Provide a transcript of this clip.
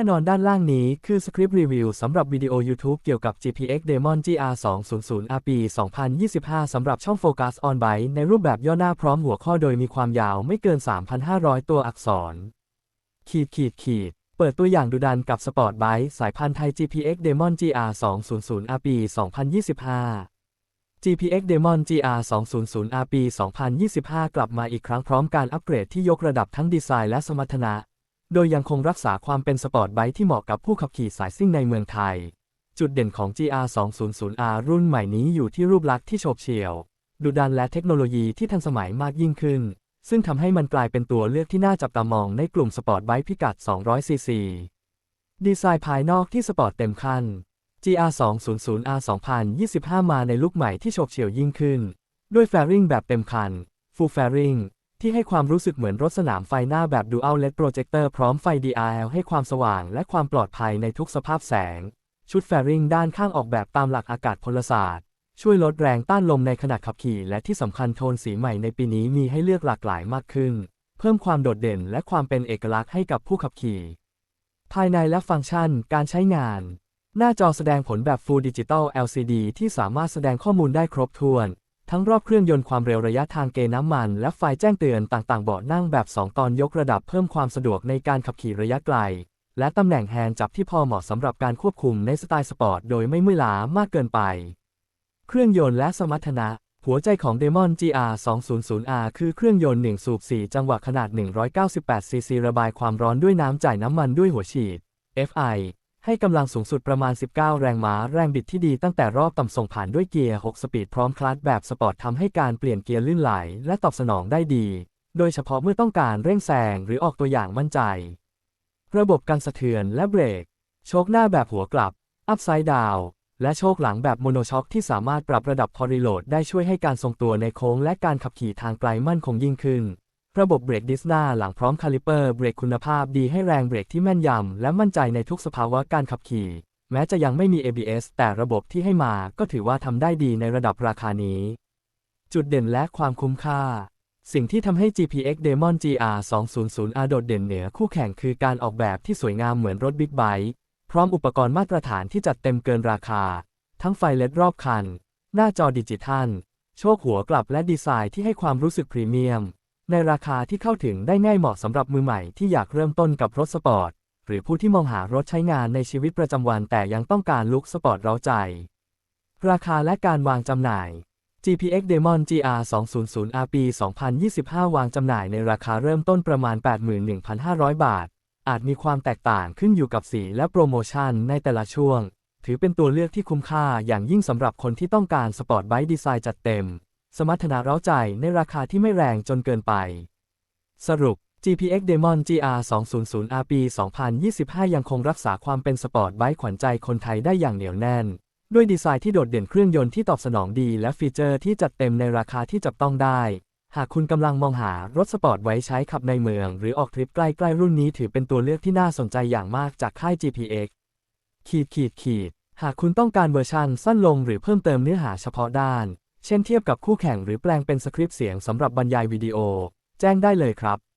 น่นอนด้านล่างนี้คือสคริปต์รีวิวสำหรับวิดีโอ YouTube เกี่ยวกับ GPX Demon GR 200 R ปี 2025 สำหรับช่อง Focus on Byte ในรูปแบบย่อหน้าพร้อมหัวข้อโดยมีความยาวไม่เกิน 3,500 ตัวอักษร ขีดขีดขีด เปิดตัวอย่างดุดันกับ Sport Byte สายพันธุ์ไทย GPX Demon GR 200 R ปี 2025 GPX Demon GR 200 R ปี 2025 กลับมาอีกครั้งพร้อมการอัปเกรดที่ยกระดับทั้งดีไซน์และสมรรถนะ โดยยังคงรักษาความเป็นสปอร์ตไบค์ที่เหมาะกับผู้ขับขี่สายซิ่งในเมืองไทย จุดเด่นของ GR 200R รุ่นใหม่นี้อยู่ที่รูปลักษณ์ที่โฉบเฉี่ยว ดุดันและเทคโนโลยีที่ทันสมัยมากยิ่งขึ้น ซึ่งทำให้มันกลายเป็นตัวเลือกที่น่าจับตามองในกลุ่มสปอร์ตไบค์พิกัด 200cc ดีไซน์ภายนอกที่สปอร์ตเต็มขั้น GR 200R 2025 มาในลุคใหม่ที่โฉบเฉี่ยวยิ่งขึ้น ด้วยแฟริงแบบเต็มคัน Full Fairing ที่ให้ความรู้สึกเหมือนรถสนามไฟหน้าแบบ Dual LED Projector พร้อมไฟ DRL ให้ความสว่างและความปลอดภัยในทุกสภาพแสง ชุดแฟริงด้านข้างออกแบบตามหลักอากาศพลศาสตร์ ช่วยลดแรงต้านลมในขณะขับขี่ และที่สำคัญโทนสีใหม่ในปีนี้มีให้เลือกหลากหลายมากขึ้น เพิ่มความโดดเด่นและความเป็นเอกลักษณ์ให้กับผู้ขับขี่ ภายในและฟังก์ชันการใช้งาน หน้าจอแสดงผลแบบ Full Digital LCD ที่สามารถแสดงข้อมูลได้ครบถ้วน ทั้งรอบเครื่องยนต์ความเร็วระยะทางเกน้ำมัน และไฟแจ้งเตือนต่างๆ เบาะนั่งแบบ 2 ตอนยกระดับเพิ่มความสะดวกในการขับขี่ระยะไกล และตำแหน่งแฮนด์จับที่พอเหมาะสำหรับการควบคุมในสไตล์สปอร์ตโดยไม่เมื่อยล้ามากเกินไป เครื่องยนต์และสมรรถนะ หัวใจของ Demon GR 200R คือเครื่องยนต์ 1 สูบ 4 จังหวะขนาด 198 ซีซีระบายความร้อนด้วยน้ำจ่ายน้ำมันด้วยหัวฉีด FI ให้กำลังสูงสุดประมาณ 19 แรงม้า แรงบิดที่ดีตั้งแต่รอบต่ำส่งผ่านด้วยเกียร์ 6 สปีดพร้อมคลัตช์แบบสปอร์ตทำให้การเปลี่ยนเกียร์ลื่นไหล และตอบสนองได้ดี โดยเฉพาะเมื่อต้องการเร่งแซงหรือออกตัวอย่างมั่นใจ ระบบกันสะเทือนและเบรก โชคหน้าแบบหัวกลับ อัพไซด์ดาว และโชคหลังแบบโมโนช็อคที่สามารถปรับระดับพอรีโหลดได้ช่วยให้การทรงตัวในโค้งและการขับขี่ทางไกลมั่นคงยิ่งขึ้น ระบบเบรกดิสนาหลังพร้อมคาลิเปอร์เบรกคุณภาพดีให้แรงเบรกที่แม่นยำ และมั่นใจในทุกสภาวะการขับขี่ แม้จะยังไม่มี ABS แต่ระบบที่ให้มาก็ถือว่าทำได้ดีในระดับราคานี้ จุดเด่นและความคุ้มค่า สิ่งที่ทำให้ GPX Demon GR 200R โดดเด่นเหนือคู่แข่งคือการออกแบบที่สวยงามเหมือนรถบิ๊กไบค์พร้อมอุปกรณ์มาตรฐานที่จัดเต็มเกินราคา ทั้งไฟเลดรอบคัน หน้าจอดิจิทัล โชคหัวกลับและดีไซน์ที่ให้ความรู้สึกพรีเมียม ในราคาที่เข้าถึงได้ง่ายเหมาะสำหรับมือใหม่ที่อยากเริ่มต้นกับรถสปอร์ต หรือผู้ที่มองหารถใช้งานในชีวิตประจำวันแต่ยังต้องการลุคสปอร์ตเร้าใจ ราคาและการวางจำหน่าย GPX Demon GR 200R ปี 2025 วางจำหน่ายในราคาเริ่มต้นประมาณ 81,500 บาท อาจมีความแตกต่างขึ้นอยู่กับสีและโปรโมชั่นในแต่ละช่วง ถือเป็นตัวเลือกที่คุ้มค่าอย่างยิ่งสำหรับคนที่ต้องการสปอร์ตไบค์ดีไซน์จัดเต็ม สมรรถนะเร้าใจในราคาที่ไม่แรงจนเกินไป สรุป GPX Demon GR 200R ปี 2025 ยังคงรักษาความเป็นสปอร์ตไบค์ขวัญใจคนไทยได้อย่างเหนียวแน่น ด้วยดีไซน์ที่โดดเด่นเครื่องยนต์ที่ตอบสนองดีและฟีเจอร์ที่จัดเต็มในราคาที่จับต้องได้ หากคุณกำลังมองหารถสปอร์ตไว้ใช้ขับในเมือง หรือออกทริปใกล้ๆรุ่นนี้ถือเป็นตัวเลือกที่น่าสนใจอย่างมากจากค่าย GPX ขีดขีดขีดหากคุณต้องการเวอร์ชันสั้นลงหรือเพิ่มเติมเนื้อหาเฉพาะด้าน เช่นเทียบกับคู่แข่งหรือแปลงเป็นสคริปต์เสียงสำหรับบรรยายวิดีโอ แจ้งได้เลยครับ